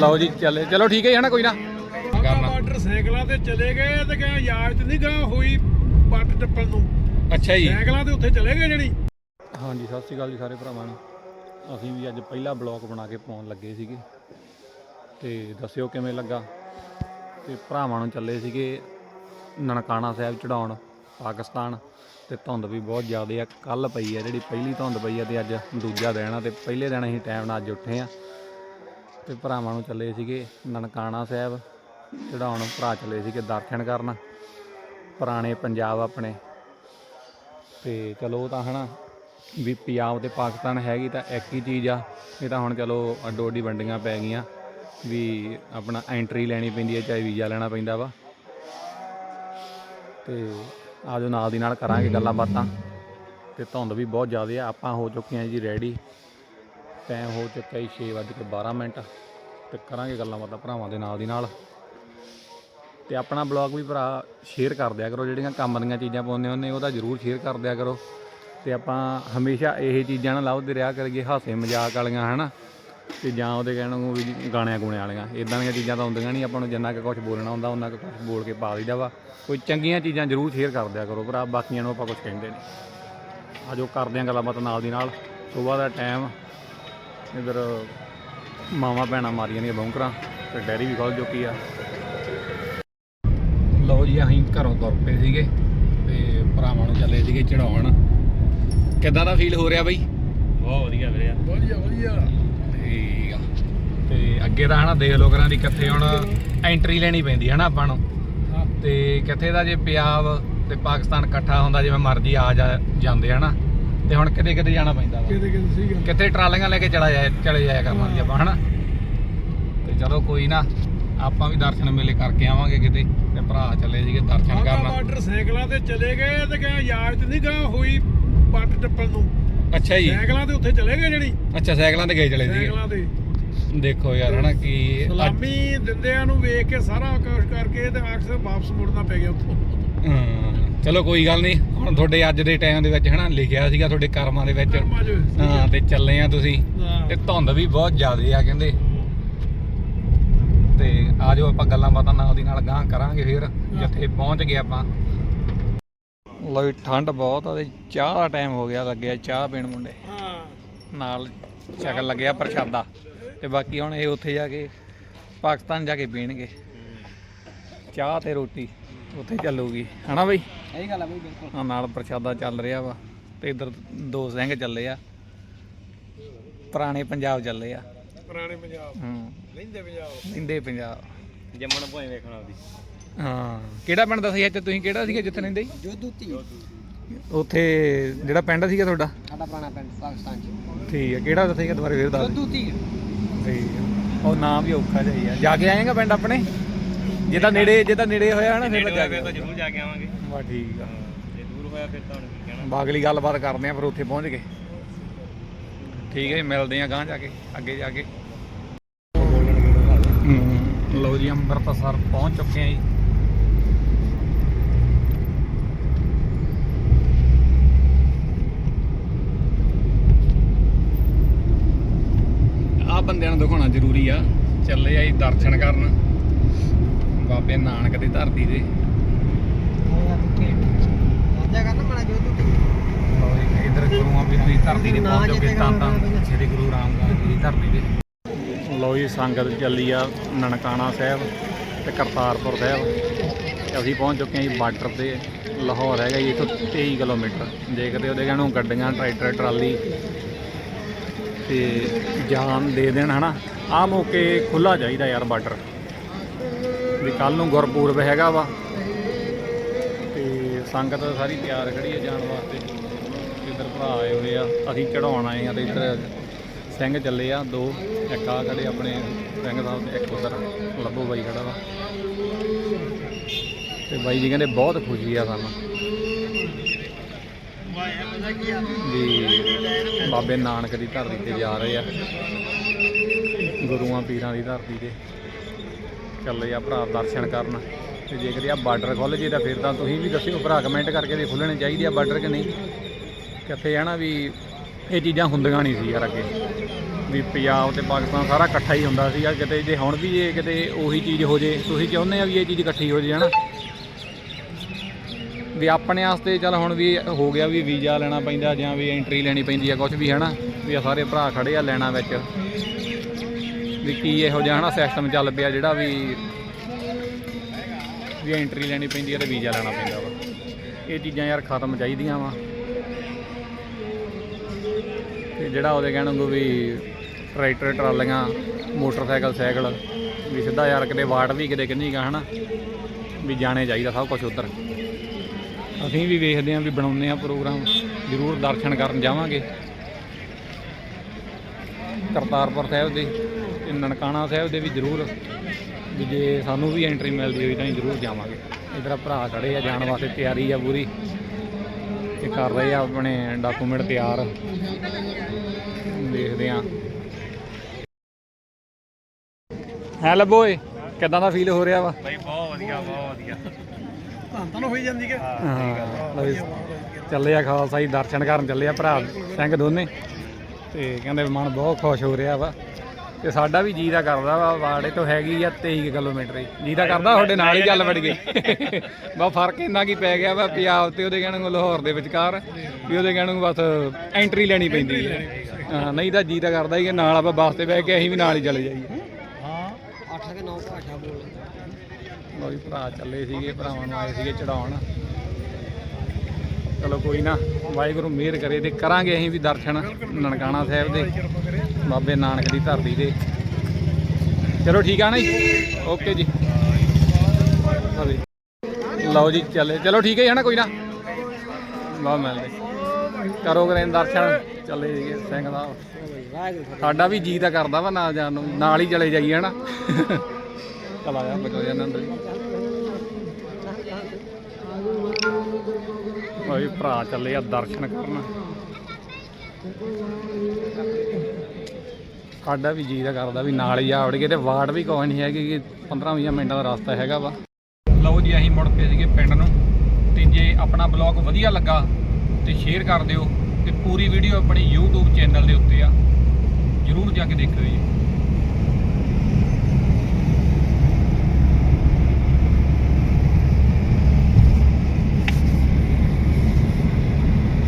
ਲਓ ਜੀ ਚੱਲੇ। ਚਲੋ ਠੀਕ ਹੈ ਨਾ ਕੋਈ ਨਾ। ਕਰਨਾ ਬਾਰਡਰ ਸਾਈਕਲਾਂ ਤੇ ਚਲੇ ਗਏ ਤੇ ਕਿਹਾ ਯਾਦ ਨਹੀਂ ਗਾ ਹੋਈ ਪੱਟ ਟੱਪਣ ਨੂੰ। ਅੱਛਾ ਜੀ। ਸਾਈਕਲਾਂ ਤੇ ਉੱਥੇ ਚਲੇ ਗਏ ਜਣੀ। ਹਾਂਜੀ ਸਤਿ ਸ਼੍ਰੀ ਅਕਾਲ ਜੀ ਸਾਰੇ ਭਰਾਵਾਂ ਨੂੰ। ਅਸੀਂ ਵੀ ਅੱਜ ਪਹਿਲਾ ਬਲੌਗ ਬਣਾ ਕੇ ਪਾਉਣ ਲੱਗੇ ਸੀਗੇ। ਤੇ ਦੱਸਿਓ ਕਿਵੇਂ ਲੱਗਾ? ਤੇ ਭਰਾਵਾਂ ਨੂੰ ਚੱਲੇ ਸੀਗੇ ਨਨਕਾਣਾ ਸਾਹਿਬ ਚੜਾਉਣ ਪਾਕਿਸਤਾਨ। ਤੇ ਧੁੰਦ ਵੀ ਬਹੁਤ ਜ਼ਿਆਦਾ ਆ। ਕੱਲ ਪਈ ਆ ਜਿਹੜੀ ਪਹਿਲੀ ਧੁੰਦ ਪਈ ਆ ਤੇ ਅੱਜ ਦੂਜਾ ਦਿਨ ਆ ਤੇ ਪਹਿਲੇ ਦਿਨ ਅਸੀਂ ਟਾਈਮ ਨਾਲ ਅੱਜ ਉੱਠੇ ਆ। ਤੇ ਭਰਾਵਾਂ ਨੂੰ ਚੱਲੇ ਸੀਗੇ ਨਨਕਾਣਾ ਸਾਹਿਬ ਚੜਾਉਣ ਭਰਾ ਚੱਲੇ ਸੀਗੇ ਦਰਸ਼ਨ ਕਰਨ। ਪੁਰਾਣੇ ਪੰਜਾਬ ਆਪਣੇ। ਤੇ ਚਲੋ ਉਹ ਤਾਂ ਹਨਾ, ਵੀ ਪੰਜਾਬ ਤੇ ਪਾਕਿਸਤਾਨ ਹੈਗੀ ਤਾਂ ਇੱਕ ਹੀ ਚੀਜ਼ ਆ, ਇਹ ਤਾਂ ਹੁਣ ਚਲੋ ਅੱਡੋ ਅੱਡੀ ਵੰਡੀਆਂ ਪੈ ਗਈਆਂ, ਵੀ ਆਪਣਾ ਐਂਟਰੀ ਲੈਣੀ ਪੈਂਦੀ ਹੈ, ਚਾਹੇ ਵੀਜ਼ਾ ਲੈਣਾ ਪੈਂਦਾ ਵਾ। ਤੇ ਆਜੋ ਨਾਲ ਦੀ ਨਾਲ ਕਰਾਂਗੇ ਗੱਲਾਂ ਬਾਤਾਂ ਤੇ ਧੁੰਦ ਵੀ ਬਹੁਤ ਜ਼ਿਆਦਾ ਆ, ਆਪਾਂ ਹੋ ਚੁੱਕੇ ਹਾਂ ਜੀ ਰੈਡੀ ਟਾਈਮ ਹੋ ਚੁੱਕਾ ਜੀ 6:12 ਮਿੰਟ ਤੇ ਕਰਾਂਗੇ ਗੱਲਾਂ ਬਾਤਾਂ ਭਰਾਵਾਂ ਦੇ ਨਾਲ ਦੀ ਨਾਲ। ਤੇ ਆਪਣਾ ਬਲੌਗ ਵੀ ਭਰਾ ਸ਼ੇਅਰ ਕਰ ਦਿਆ ਕਰੋ, ਜਿਹੜੀਆਂ ਕੰਮ ਦੀਆਂ ਚੀਜ਼ਾਂ ਪਾਉਂਦੇ ਹੁੰਦੇ ਉਹਦਾ ਜਰੂਰ ਸ਼ੇਅਰ ਕਰ ਦਿਆ ਕਰੋ। ਤੇ ਆਪਾਂ ਹਮੇਸ਼ਾ ਇਹ ਚੀਜ਼ਾਂ ਨਾਲ ਲੱਭਦੇ ਰਿਹਾ ਕਰੀਏ ਹਾਸੇ ਮਜ਼ਾਕ ਵਾਲੀਆਂ, ਹਨਾ? ਤੇ ਜਾਂ ਉਹਦੇ ਕਹਿਣ ਨੂੰ ਵੀ ਗਾਣਿਆਂ ਗੁਣਿਆਂ ਵਾਲੀਆਂ। ਇਦਾਂ ਦੀਆਂ ਚੀਜ਼ਾਂ ਤਾਂ ਹੁੰਦੀਆਂ ਨਹੀਂ, ਆਪਾਂ ਨੂੰ ਜਿੰਨਾ ਕੁ ਕੁਝ ਬੋਲਣਾ ਹੁੰਦਾ ਉਹਨਾਂ ਕੁ ਕੁਝ ਬੋਲ ਕੇ ਪਾ ਦਈਦਾ ਵਾ। ਕੋਈ ਚੰਗੀਆਂ ਚੀਜ਼ਾਂ ਜਰੂਰ ਸ਼ੇਅਰ ਕਰ ਦਿਆ ਕਰੋ ਭਰਾ, ਬਾਕੀਆਂ ਨੂੰ ਆਪਾਂ ਕੁਝ ਕਹਿੰਦੇ ਨਹੀਂ। ਆਜੋ ਕਰਦੇ ਆਂ ਗੱਲਾਂ ਬਾਤਾਂ ਨਾਲ ਦੀ ਨਾਲ। ਸਵੇਰ ਦਾ ਟਾਈਮ ਇਧਰ ਮਾਵਾਂ ਭੈਣਾਂ ਮਾਰੀਆਂ ਦੀਆਂ ਬੌਂਕਰਾਂ ਤੇ ਡੈਰੀ ਵੀ ਖੋਲ ਚੁੱਕੀ ਆ। ਲਓ ਜੀ ਅਸੀਂ ਘਰੋਂ ਤੁਰ ਪਏ ਸੀਗੇ ਤੇ ਭਰਾਵਾਂ ਨੂੰ ਚੱਲੇ ਸੀਗੇ ਚੜਾਉਣ। ਕਿੱਦਾਂ ਦਾ ਫੀਲ ਹੋ ਰਿਹਾ ਬਈ? ਬਹੁਤ ਵਧੀਆ ਵੀਰੇ। ਵਧੀਆ ਵਧੀਆ। ਠੀਕ ਆ। ਤੇ ਅੱਗੇ ਤਾਂ ਹਨਾ ਦੇਖ ਲੋ ਕਰਾਂ ਦੀ ਕਿੱਥੇ ਹੁਣ ਐਂਟਰੀ ਲੈਣੀ ਪੈਂਦੀ ਹੈ ਨਾ ਆਪਾਂ ਨੂੰ। ਤੇ ਕਿੱਥੇ ਦਾ ਜੇ ਪੰਜਾਬ ਤੇ ਪਾਕਿਸਤਾਨ ਇਕੱਠਾ ਹੁੰਦਾ ਜਿਵੇਂ ਮਰਜ਼ੀ ਆ ਜਾ ਜਾਂਦੇ ਹਨਾ। ਤੇ ਹੁਣ ਕਿਤੇ ਕਿਤੇ ਜਾਣਾ ਪੈਂਦਾ ਵਾ। ਕਿਤੇ ਕਿਤੇ ਸੀਗਾ ਕਿੱਥੇ ਟਰਾਲੀਆਂ ਲੈ ਕੇ ਚਲਾ ਜਾਏ ਚਲੇ ਜਾਇਆ ਕਰਨਾ ਜੀ ਆਪਾਂ ਹਨਾ? ਤੇ ਚਲੋ ਕੋਈ ਨਾ ਆਪਾਂ ਵੀ ਦਰਸ਼ਨ ਮੇਲੇ ਕਰਕੇ ਆਵਾਂਗੇ ਕਿਤੇ ਤੇ ਭਰਾ ਚੱਲੇ ਸੀਗੇ ਦਰਸ਼ਨ ਕਰਨ। ਸਾਈਕਲਾਂ ਤੇ ਚਲੇ ਗਏ ਤੇ ਕਿਹਾ ਯਾਦ ਨਹੀਂ ਗਾ ਹੋਈ ਪੱਟ ਟੱਪਣ ਨੂੰ। ਅੱਛਾ ਜੀ। ਸਾਈਕਲਾਂ ਤੇ ਉੱਥੇ ਚਲੇ ਗਏ ਜਣੀ? ਅੱਛਾ ਸਾਈਕਲਾਂ ਤੇ ਗਏ ਚਲੇ ਸੀਗੇ। ਸਾਈਕਲਾਂ ਤੇ। ਦੇਖੋ ਯਾਰ ਹਨਾ ਕੀ ਸਲਾਮੀ ਦਿੰਦਿਆਂ ਨੂੰ ਵੇਖ ਕੇ ਸਾਰਾ ਕੁਝ ਕਰਕੇ ਤੇ ਅਕਸਰ ਵਾਪਸ ਮੁੜਨਾ ਪੈ ਗਿਆ ਉੱਥੋਂ। ਹਾਂ, ਚਲੋ ਕੋਈ ਗੱਲ ਨਹੀਂ ਹੁਣ ਤੁਹਾਡੇ ਅੱਜ ਦੇ ਟਾਈਮ ਦੇ ਵਿੱਚ ਹਨਾ ਲਿਖਿਆ ਸੀਗਾ ਤੁਹਾਡੇ ਕਰਮਾਂ ਦੇ ਵਿੱਚ। ਹਾਂ ਤੇ ਚੱਲੇ ਆ ਤੁਸੀਂ। ਤੇ ਧੁੰਦ ਵੀ ਬਹੁਤ ਜ਼ਿਆਦੇ ਆ ਕਹਿੰਦੇ। ਤੇ ਆਜੋ ਆਪਾਂ ਗੱਲਾਂ ਬਾਤਾਂ ਨਾਲ ਦੀ ਨਾਲ ਗਾਂ ਕਰਾਂਗੇ ਫਿਰ ਜਿੱਥੇ ਪਹੁੰਚ ਗਏ ਆਪਾਂ। ਲੋ ਠੰਡ ਬਹੁਤ ਆ ਤੇ ਚਾਹ ਦਾ ਟਾਈਮ ਹੋ ਗਿਆ ਲੱਗਿਆ ਚਾਹ ਪੀਣ ਮੁੰਡੇ। ਹਾਂ। ਨਾਲ ਸ਼ਕਲ ਲੱਗਿਆ ਪ੍ਰਸ਼ਾਦਾ। ਤੇ ਬਾਕੀ ਹੁਣ ਇਹ ਉੱਥੇ ਜਾ ਕੇ ਪਾਕਿਸਤਾਨ ਜਾ ਕੇ ਪੀਣਗੇ। ਚਾਹ ਤੇ ਰੋਟੀ ਉੱਥੇ ਚੱਲੂਗੀ। ਹਨਾ ਬਈ? ਸਹੀ ਗੱਲ ਆ ਬਈ ਬਿਲਕੁਲ। ਹਾਂ ਨਾਲ ਪ੍ਰਸ਼ਾਦਾ ਚੱਲ ਰਿਹਾ ਵਾ ਤੇ ਇਧਰ ਦੋ ਸਿੰਘ ਚੱਲੇ ਆ। ਪੁਰਾਣੇ ਪੰਜਾਬ ਚੱਲੇ ਆ। ਪੁਰਾਣੇ ਪੰਜਾਬ। ਹੂੰ। ਲੈਂਦੇ ਪੰਜਾਬ। ਰਹਿੰਦੇ ਪੰਜਾਬ। ਜੰਮਣ ਭੋਏ ਵੇਖਣਾ ਉਹਦੀ ਹਾਂ। ਕਿਹੜਾ ਪਿੰਡ ਦੱਸਿਆ ਤੇ ਤੁਸੀਂ? ਕਿਹੜਾ ਸੀਗਾ ਜਿੱਥੇ ਰਹਿੰਦੇ ਸੀ? ਜੋਦੂਤੀ ਉੱਥੇ ਜਿਹੜਾ ਪਿੰਡ ਸੀਗਾ ਤੁਹਾਡਾ? ਸਾਡਾ ਪੁਰਾਣਾ ਪਿੰਡ ਪਾਕਿਸਤਾਨ ਚ। ਠੀਕ ਹੈ ਕਿਹੜਾ ਦੱਸਿਆ ਦੁਬਾਰਾ ਫੇਰ ਦੱਸ ਜੋਦੂਤੀ ਠੀਕ ਆ। ਉਹ ਨਾਮ ਵੀ ਔਖਾ ਜਿਹਾ ਹੀ ਆ। ਜਾ ਕੇ ਆਏਗਾ ਪਿੰਡ ਆਪਣੇ? ਜੇ ਤਾਂ ਨੇੜੇ ਜੇ ਤਾਂ ਨੇੜੇ ਹੋਇਆ ਹਨਾ ਫਿਰ ਜਾ ਕੇ ਤਾਂ ਜ਼ਰੂਰ ਜਾ ਕੇ ਆਵਾਂਗੇ। ਬਾ ਠੀਕ ਆ। ਜੇ ਦੂਰ ਹੋਇਆ ਫਿਰ ਤਾਂ ਹੁਣ ਕੀ ਕਹਿਣਾ। ਬਾਗਲੀ ਗੱਲਬਾਤ ਕਰਦੇ ਆ ਫਿਰ ਉੱਥੇ ਪਹੁੰਚ ਗਏ। ਠੀਕ ਹੈ ਮਿਲਦੇ ਆ ਗਾਂ ਜਾ ਕੇ ਅੱਗੇ ਜਾ ਕੇ। ਲਓ ਜੀ ਅੰਮ੍ਰਿਤਸਰ ਪਹੁੰਚ ਚੁੱਕੇ ਆ ਜੀ। ਆ ਬੰਦਿਆਂ ਨੂੰ ਦਿਖਾਉਣਾ ਜ਼ਰੂਰੀ ਆ ਚੱਲੇ ਆ ਜੀ ਦਰਸ਼ਨ ਕਰਨ। ਬਾਬੇ ਨਾਨਕ ਦੀ ਧਰਤੀ ਇੱਧਰ ਗੁਰੂਆਂ ਦੀ ਤੇ ਪਹੁੰਚ ਚੁੱਕੇ ਤਾਂ ਤਾਂ ਸ੍ਰੀ ਗੁਰੂ ਰਾਮਦਾਸ ਜੀ ਦੀ ਧਰਤੀ ਤੇ। ਲਓ ਜੀ ਸੰਗਤ ਚੱਲੀ ਆ ਨਨਕਾਣਾ ਸਾਹਿਬ ਤੇ ਕਰਤਾਰਪੁਰ ਸਾਹਿਬ। ਤੇ ਅਸੀਂ ਪਹੁੰਚ ਚੁੱਕੇ ਹਾਂ ਜੀ ਬਾਰਡਰ ਤੇ ਲਾਹੌਰ ਹੈਗਾ ਜੀ ਇੱਥੋਂ 23 ਕਿਲੋਮੀਟਰ। ਦੇਖਦੇ ਉਹਦੇ ਕਹਿਣੋਂ ਗੱਡੀਆਂ ਟਰੈਕਟਰ ਟਰਾਲੀ ਤੇ ਜਾਨ ਦੇ ਦੇਣ ਹਨਾ? ਆਹ ਮੌਕੇ ਖੁੱਲਾ ਚਾਹੀਦਾ ਯਾਰ ਬਾਰਡਰ। ਵੀ ਕੱਲ ਨੂੰ ਗੁਰਪੂਰਬ ਹੈਗਾ ਵਾ। ਤੇ ਸੰਗਤ ਸਾਰੀ ਤਿਆਰ ਖੜੀ ਹੈ ਜਾਣ ਵਾਸਤੇ। ਇੱਧਰ ਭਰਾ ਆਏ ਹੋਏ ਆ, ਅਸੀਂ ਚੜਾਉਣ ਆਏ ਆ ਤੇ ਇੱਧਰ ਸਿੰਘ ਚੱਲੇ ਆ, ਦੋ, ਇੱਕ ਆ ਖੜੇ ਆਪਣੇ ਸਿੰਘ ਸਾਹਿਬ ਤੇ ਇੱਕ ਉਧਰ ਲੱਭੋ ਬਾਈ ਖੜਾ ਵਾ। ਤੇ ਬਾਈ ਜੀ ਕਹਿੰਦੇ ਬਹੁਤ ਖੁਸ਼ੀ ਆ ਸਾਨੂੰ। ਵੀ ਬਾਬੇ ਨਾਨਕ ਦੀ ਧਰਤੀ ਤੇ ਜਾ ਰਹੇ ਆ। ਗੁਰੂਆਂ ਪੀਰਾਂ ਦੀ ਧਰਤੀ ਤੇ। ਚੱਲੇ ਆ ਭਰਾ ਦਰਸ਼ਨ ਕਰਨ। ਤੇ ਜੇਕਰ ਇਹ ਬਾਰਡਰ ਖੁੱਲ ਜੇ ਤਾਂ ਫਿਰ ਤਾਂ ਤੁਸੀਂ ਵੀ ਦੱਸਿਓ, ਭਰਾ ਕਮੈਂਟ ਕਰਕੇ ਵੀ ਖੁੱਲਣੇ ਚਾਹੀਦੇ ਆ ਬਾਰਡਰ ਕਿ ਨਹੀਂ। ਕਿੱਥੇ ਹੈ ਨਾ ਵੀ ਇਹ ਚੀਜ਼ਾਂ ਹੁੰਦੀਆਂ ਨਹੀਂ ਸੀ ਯਾਰ ਅੱਗੇ। ਵੀ ਪੰਜਾਬ ਤੇ ਪਾਕਿਸਤਾਨ ਸਾਰਾ ਇਕੱਠਾ ਹੀ ਹੁੰਦਾ ਸੀਗਾ, ਕਿਤੇ ਜੇ ਹੁਣ ਵੀ ਇਹ ਕਿਤੇ ਉਹੀ ਚੀਜ਼ ਹੋ ਜੇ, ਤੁਸੀਂ ਚਾਹੁੰਦੇ ਆ ਵੀ ਇਹ ਚੀਜ਼ ਇਕੱਠੀ ਹੋ ਜੇ ਹਨਾ ਵੀ ਆਪਣੇ ਵਾਸਤੇ ਚੱਲ ਹੁਣ ਵੀ ਹੋ ਗਿਆ ਵੀ ਵੀਜ਼ਾ ਲੈਣਾ ਪੈਂਦਾ ਜਾਂ ਵੀ ਐਂਟਰੀ ਲੈਣੀ ਪੈਂਦੀ ਆ ਕੁਝ ਵੀ ਹਨਾ ਵੀ ਆ ਸਾਰੇ ਭਰਾ ਖੜੇ ਆ ਲੈਣਾ ਵਿੱਚ। ਵੀ ਕੀ ਇਹੋ ਜਿਹਾ ਹਨਾ ਸਿਸਟਮ ਚੱਲ ਪਿਆ ਜਿਹੜਾ ਵੀ ਵੀ ਐਂਟਰੀ ਲੈਣੀ ਪੈਂਦੀ ਆ ਤੇ ਵੀਜ਼ਾ ਲੈਣਾ ਪੈਂਦਾ ਵਾ। ਇਹ ਚੀਜ਼ਾਂ ਯਾਰ ਖਤਮ ਚਾਹੀਦੀਆਂ ਵਾ। ਤੇ ਜਿਹੜਾ ਉਹਦੇ ਕਹਿਣ ਨੂੰ ਵੀ ਟਰੈਕਟਰ, ਟਰਾਲੀਆਂ, ਮੋਟਰਸਾਈਕਲ, ਸਾਈਕਲ, ਵੀ ਸਿੱਧਾ ਯਾਰ ਕਿਤੇ ਵਾਟ ਵੀ ਕਿਤੇ ਕਿੰਨੀ ਗਾ ਹਨਾ, ਵੀ ਜਾਣੇ ਚਾਹੀਦਾ ਸਭ ਕੁਝ ਉੱਧਰ। ਅਸੀਂ ਵੀ ਵੇਖਦੇ ਆਂ ਵੀ ਬਣਾਉਂਦੇ ਆਂ ਪ੍ਰੋਗਰਾਮ, ਜ਼ਰੂਰ ਦਰਸ਼ਨ ਕਰਨ ਜਾਵਾਂਗੇ। ਕਰਤਾਰਪੁਰ ਸਾਹਿਬ ਦੇ। ਨਨਕਾਣਾ ਸਾਹਿਬ ਦੇ ਵੀ ਜ਼ਰੂਰ ਵੀ ਜੇ ਸਾਨੂੰ ਵੀ ਐਂਟਰੀ ਮਿਲਦੀ ਹੋਈ ਤਾਂ ਅਸੀਂ ਜ਼ਰੂਰ ਜਾਵਾਂਗੇ। ਇਧਰ ਭਰਾ ਖੜੇ ਆ ਜਾਣ ਵਾਸਤੇ ਤਿਆਰੀ ਆ ਪੂਰੀ ਤੇ ਕਰ ਰਹੇ ਆ ਆਪਣੇ ਡਾਕੂਮੈਂਟ ਤਿਆਰ। ਦੇਖਦੇ ਆਂ। ਹੈ ਲੱਭੋਏ ਕਿਦਾਂ ਦਾ ਫੀਲ ਹੋ ਰਿਹਾ ਵਾ? ਬਾਈ ਬਹੁਤ ਵਧੀਆ ਬਹੁਤ ਵਧੀਆ। ਤਾਂ ਤਾਂ ਹੋਈ ਜਾਂਦੀ ਕਿ? ਹਾਂ ਚੱਲੇ ਆ ਖਾਲਸਾ ਜੀ ਦਰਸ਼ਨ ਕਰਨ ਚੱਲੇ ਆ ਭਰਾ ਸਿੰਘ ਦੋਨੇ। ਤੇ ਕਹਿੰਦੇ ਮਨ ਬਹੁਤ ਖੁਸ਼ ਹੋ ਰਿਹਾ ਵਾ। ਤੇ ਸਾਡਾ ਵੀ ਜੀ ਦਾ ਕਰਦਾ ਵਾ ਵਾੜੇ ਤੋਂ ਹੈਗੀ ਆ 23 ਕਿਲੋਮੀਟਰ ਹੀ। ਜੀ ਦਾ ਕਰਦਾ ਤੁਹਾਡੇ ਨਾਲ ਹੀ ਚੱਲ ਵੜ ਗਏ ਬਾ ਫ਼ਰਕ ਇੰਨਾ ਕੀ ਪੈ ਗਿਆ ਵਾ ਪੰਜਾਬ ਤੇ ਉਹਦੇ ਕਹਿਣ ਨੂੰ ਲਾਹੌਰ ਦੇ ਵਿਚਕਾਰ ਵੀ ਉਹਦੇ ਕਹਿਣ ਨੂੰ ਬਸ ਐਂਟਰੀ ਲੈਣੀ ਪੈਂਦੀ ਹੈ ਹਾਂ, ਨਹੀਂ ਤਾਂ ਜੀ ਦਾ ਕਰਦਾ ਹੀ ਕਿ ਨਾਲ ਆਪਾਂ ਬੱਸ ਤੇ ਬਹਿ ਕੇ ਅਸੀਂ ਵੀ ਨਾਲ ਹੀ ਚਲੇ ਜਾਈਏ। ਹਾਂ 8 ਕਿ 9 ਭਾਸ਼ਾ ਬੋਲ ਲੋ ਜੀ ਭਰਾ ਚੱਲੇ ਸੀਗੇ ਭਰਾਵਾਂ ਨੂੰ ਆਏ ਸੀਗੇ ਚੜਾਉਣ। ਚਲੋ ਕੋਈ ਨਾ, ਵਾਹਿਗੁਰੂ ਮਿਹਰ ਕਰੇ ਤੇ ਕਰਾਂਗੇ ਅਸੀਂ ਵੀ ਦਰਸ਼ਨ ਨਨਕਾਣਾ ਸਾਹਿਬ ਦੇ, ਬਾਬੇ ਨਾਨਕ ਦੀ ਧਰਤੀ ਦੇ ਚਲੋ ਠੀਕ ਆ ਨਾ ਜੀ? ਓਕੇ ਜੀ। ਲਓ ਜੀ। ਲਓ ਚੱਲੇ। ਚਲੋ ਠੀਕ ਹੈ ਜੀ ਹਨਾ ਕੋਈ ਨਾ? ਬਹੁਤ ਮਿਲਦੇ। ਕਰੋ ਕਰੇ ਦਰਸ਼ਨ, ਚੱਲੇ ਸੀਗੇ ਸਿੰਘ ਦਾ। ਸਾਡਾ ਵੀ ਜੀ ਤਾਂ ਕਰਦਾ ਵਾ ਨਾਲ ਜਾਣ ਨੂੰ, ਨਾਲ ਹੀ ਚਲੇ ਜਾਈਏ ਹਨਾ ਚਲ ਆਇਆ, ਬਚੋ ਜਾਨ ਅੰਦਰ ਓਏ ਭਰਾ ਚੱਲੇ ਆ ਦਰਸ਼ਨ ਕਰਨ। ਸਾਡਾ ਵੀ ਜੀ ਦਾ ਕਰਦਾ ਵੀ ਨਾਲ ਹੀ ਆ ਵੜ ਕੇ ਤੇ ਵਾਰਡ ਵੀ ਕੋਈ ਨਹੀਂ ਹੈਗੀ ਕਿ 15-20 ਮਿੰਟਾਂ ਦਾ ਰਸਤਾ ਹੈਗਾ ਵਾ। ਲਓ ਜੀ, ਅਸੀਂ ਮੁੜ ਪਏ ਸੀਗੇ ਪਿੰਡ ਨੂੰ। ਤੇ ਜੇ ਆਪਣਾ ਬਲੌਗ ਵਧੀਆ ਲੱਗਾ ਤੇ ਸ਼ੇਅਰ ਕਰ ਦਿਓ ਤੇ ਪੂਰੀ ਵੀਡੀਓ ਆਪਣੀ YouTube ਚੈਨਲ ਦੇ ਉੱਤੇ ਆ। ਜਰੂਰ ਜਾ ਕੇ ਦੇਖਿਓ ਜੀ।